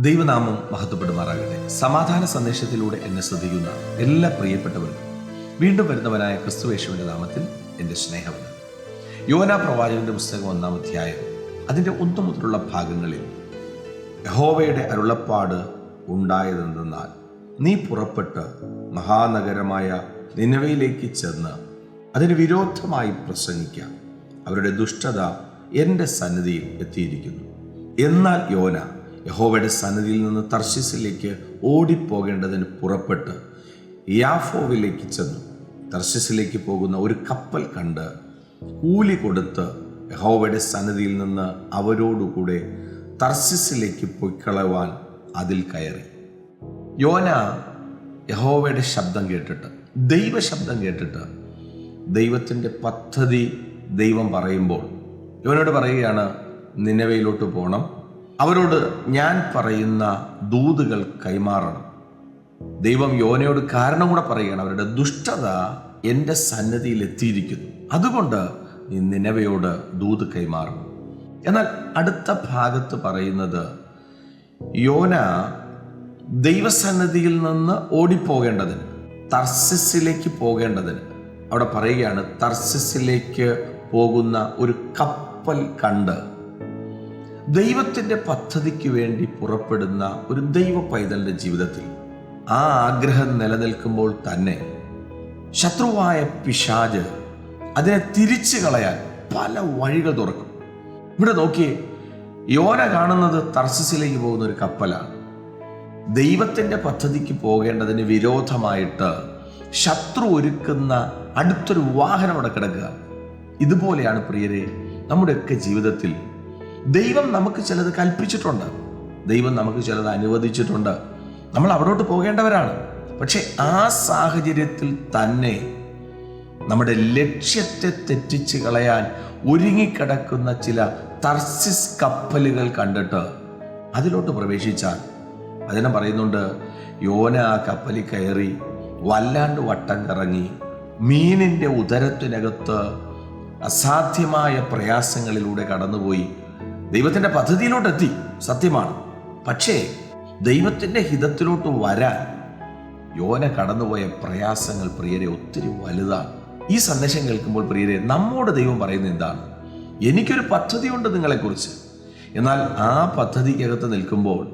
ദൈവനാമം മഹത്വപ്പെടുമാറാകട്ടെ. സമാധാന സന്ദേശത്തിലൂടെ എന്നെ ശ്രദ്ധിക്കുന്ന എല്ലാ പ്രിയപ്പെട്ടവർക്കും വീണ്ടും വരുന്നവനായ ക്രിസ്തുവേശുവിന്റെ നാമത്തിൽ എന്റെ സ്നേഹമുണ്ട് യോന പ്രവാചകന്റെ പുസ്തകം ഒന്നാം അധ്യായം അതിന്റെ ഒന്നു മുതലുള്ള ഭാഗങ്ങളിൽ യഹോവയുടെ അരുളപ്പാട് ഉണ്ടായതെന്തെന്നാൽ നീ പുറപ്പെട്ട് മഹാനഗരമായ നിലവയിലേക്ക് ചെന്ന് അതിന് വിരോധമായി പ്രസംഗിക്കാം. അവരുടെ ദുഷ്ടത എന്റെ സന്നിധിയിൽ എത്തിയിരിക്കുന്നു. എന്നാൽ യോന യഹോവയുടെ സന്നിധിയിൽ നിന്ന് തർശിസിലേക്ക് ഓടിപ്പോകേണ്ടതിന് പുറപ്പെട്ട് യാഫോവിലേക്ക് ചെന്നു. തർശിസിലേക്ക് പോകുന്ന ഒരു കപ്പൽ കണ്ട് കൂലി കൊടുത്ത് യഹോവയുടെ സന്നിധിയിൽ നിന്ന് അവരോടുകൂടെ തർശിസിലേക്ക് പൊയ്ക്കളവാൻ അതിൽ കയറി. യോന യഹോവയുടെ ശബ്ദം കേട്ടിട്ട് ദൈവശബ്ദം കേട്ടിട്ട് ദൈവത്തിന്റെ പദ്ധതി ദൈവം പറയുമ്പോൾ യോനോട് പറയുകയാണ് നിലവയിലോട്ട് പോകണം അവരോട് ഞാൻ പറയുന്ന ദൂതുകൾ കൈമാറണം. ദൈവം യോനയോട് കാരണം കൂടെ പറയുകയാണ്. അവരുടെ ദുഷ്ടത എന്റെ സന്നദ്ധിയിൽ എത്തിയിരിക്കുന്നു. അതുകൊണ്ട് നീ നിലവയോട് ദൂത് കൈമാറണം എന്നാൽ അടുത്ത ഭാഗത്ത് പറയുന്നത് യോന ദൈവസന്നദ്ധിയിൽ നിന്ന് ഓടിപ്പോകേണ്ടതിന് തർസിസിലേക്ക് പോകേണ്ടതിന്. അവിടെ പറയുകയാണ് തർസിസിലേക്ക് പോകുന്ന ഒരു കപ്പൽ കണ്ട് ദൈവത്തിന്റെ പദ്ധതിക്ക് വേണ്ടി പുറപ്പെടുന്ന ഒരു ദൈവ പൈതലിന്റെ ജീവിതത്തിൽ ആ ആഗ്രഹം നിലനിൽക്കുമ്പോൾ തന്നെ ശത്രുവായ പിശാജ് അതിനെ തിരിച്ചു കളയാൻ പല വഴികൾ തുറക്കും. ഇവിടെ നോക്കിയേ യോന കാണുന്നത് തർസസിലേക്ക് പോകുന്ന ഒരു കപ്പലാണ്. ദൈവത്തിന്റെ പദ്ധതിക്ക് പോകേണ്ടതിന് വിരോധമായിട്ട് ശത്രു ഒരുക്കുന്ന അടുത്തൊരു വാഹനം അവിടെ കിടക്കുക. ഇതുപോലെയാണ് പ്രിയരെ നമ്മുടെയൊക്കെ ജീവിതത്തിൽ ദൈവം നമുക്ക് ചിലത് കൽപ്പിച്ചിട്ടുണ്ട്. ദൈവം നമുക്ക് ചിലത് അനുവദിച്ചിട്ടുണ്ട്. നമ്മൾ അവിടോട്ട് പോകേണ്ടവരാണ്. പക്ഷെ ആ സാഹചര്യത്തിൽ തന്നെ നമ്മുടെ ലക്ഷ്യത്തെ തെറ്റിച്ച് കളയാൻ ഒരുങ്ങിക്കിടക്കുന്ന ചില തർസിസ് കപ്പലുകൾ കണ്ടിട്ട് അതിലോട്ട് പ്രവേശിച്ചാൽ അതിനെ പറയുന്നുണ്ട് യോന ആ കപ്പലിൽ കയറി വല്ലാണ്ട് വട്ടം കറങ്ങി മീനിന്റെ ഉദരത്തിനകത്ത് അസാധ്യമായ പ്രയാസങ്ങളിലൂടെ കടന്നുപോയി. ദൈവത്തിന്റെ പദ്ധതിയിലോട്ടെത്തി. സത്യമാണ്. പക്ഷേ ദൈവത്തിന്റെ ഹിതത്തിലോട്ട് വരാൻ യോന കടന്നുപോയ പ്രയാസങ്ങൾ പ്രിയരെ ഒത്തിരി വലുതാണ്. ഈ സന്ദേശം കേൾക്കുമ്പോൾ പ്രിയരെ നമ്മോട് ദൈവം പറയുന്നത് എന്താണ്? എനിക്കൊരു പദ്ധതിയുണ്ട് നിങ്ങളെക്കുറിച്ച്. എന്നാൽ ആ പദ്ധതിക്കകത്ത് നിൽക്കുമ്പോൾ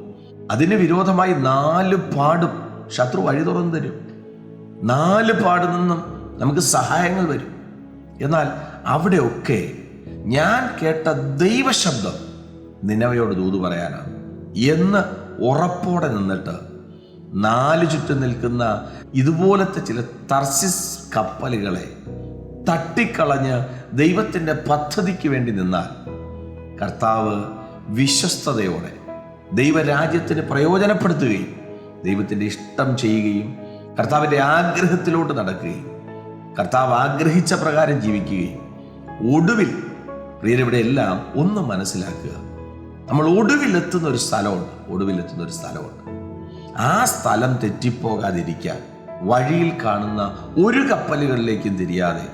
അതിന് വിരോധമായി നാല് പാടും ശത്രു വഴി തുറന്നു തരും. നാല് പാട് നിന്നും നമുക്ക് സഹായങ്ങൾ വരും. എന്നാൽ അവിടെയൊക്കെ ഞാൻ കേട്ട ദൈവശബ്ദം നിന്നവയോട് ദൂത് പറയാനാണ്. എന്ന് ഉറപ്പോടെ നിന്നിട്ട് നാല് ചുറ്റും നിൽക്കുന്ന ഇതുപോലത്തെ ചില തർസിസ് കപ്പലുകളെ തട്ടിക്കളഞ്ഞ് ദൈവത്തിന്റെ പദ്ധതിക്ക് വേണ്ടി നിന്നാൽ കർത്താവ് വിശ്വസ്തയോടെ ദൈവരാജ്യത്തിന് പ്രയോജനപ്പെടുത്തുകയും ദൈവത്തിന്റെ ഇഷ്ടം ചെയ്യുകയും കർത്താവിന്റെ ആഗ്രഹത്തിലോട്ട് നടക്കുകയും കർത്താവ് ആഗ്രഹിച്ച പ്രകാരം ജീവിക്കുകയും ഒടുവിൽ പ്രിയരിവിടെ എല്ലാം ഒന്ന് മനസ്സിലാക്കുക. നമ്മൾ ഒടുവിലെത്തുന്ന ഒരു സ്ഥലമുണ്ട്. ഒടുവിലെത്തുന്ന ഒരു സ്ഥലമുണ്ട്. ആ സ്ഥലം തെറ്റിപ്പോകാതിരിക്കാൻ വഴിയിൽ കാണുന്ന ഒരു കപ്പലുകളിലേക്കും തിരിയാതെ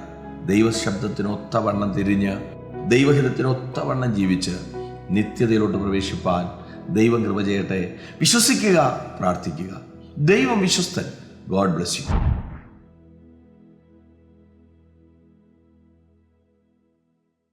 ദൈവശബ്ദത്തിനൊത്തവണ്ണം തിരിഞ്ഞ് ദൈവഹിതത്തിനൊത്തവണ്ണം ജീവിച്ച് നിത്യതയിലോട്ട് പ്രവേശിപ്പാൻ ദൈവം കൃപ ചെയ്യട്ടെ. വിശ്വസിക്കുക പ്രാർത്ഥിക്കുക. ദൈവം വിശ്വസ്തൻ. God bless you.